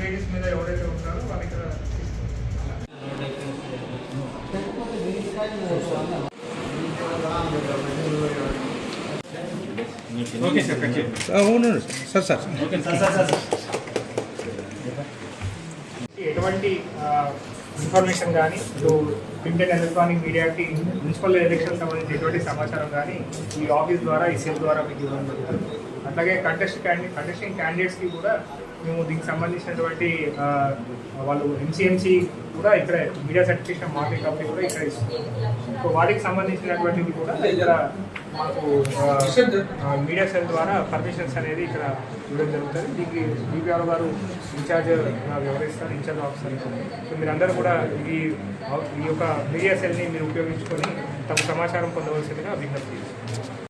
Ladies మీద ఎవరైతే ఉంటారో వాళ్ళ ఇక్కడ ఓకే సార్ అవును సార్ సార్ ఎటువంటి ఇన్ఫర్మేషన్ కానీ ఇటు ప్రింట్ అండ్ ఎలక్ట్రానిక్ మీడియాకి మున్సిపల్ ఎలక్షన్ సంబంధించి ఎటువంటి సమాచారం కానీ ఈ ఆఫీస్ ద్వారా ఈ సెల్ ద్వారా మీకు ఇవ్వడం జరుగుతుంది అట్లాగే కంటెస్ట్ క్యాండిడేట్ కంటెస్టింగ్ క్యాండిడేట్స్కి కూడా మేము దీనికి సంబంధించినటువంటి వాళ్ళు ఎంసీఎంసీ కూడా ఇక్కడ మీడియా సర్టిఫికేషన్ మార్కెట్ కంపెనీ కూడా ఇక్కడ ఇస్తుంది. సో వాటికి సంబంధించినటువంటివి కూడా ఇక్కడ మాకు మీడియా సెల్ ద్వారా పర్మిషన్స్ అనేది ఇక్కడ ఇవ్వడం జరుగుతుంది. దీనికి బీపీఆర్ గారు ఇన్ఛార్జ్ వ్యవహరిస్తారు ఇన్ఛార్జ్ ఆఫీసర్. సో మీరందరూ కూడా ఈ ఈ యొక్క మీడియా సెల్ని మీరు ఉపయోగించుకొని తమ సమాచారం పొందవలసిందిగా విజ్ఞప్తి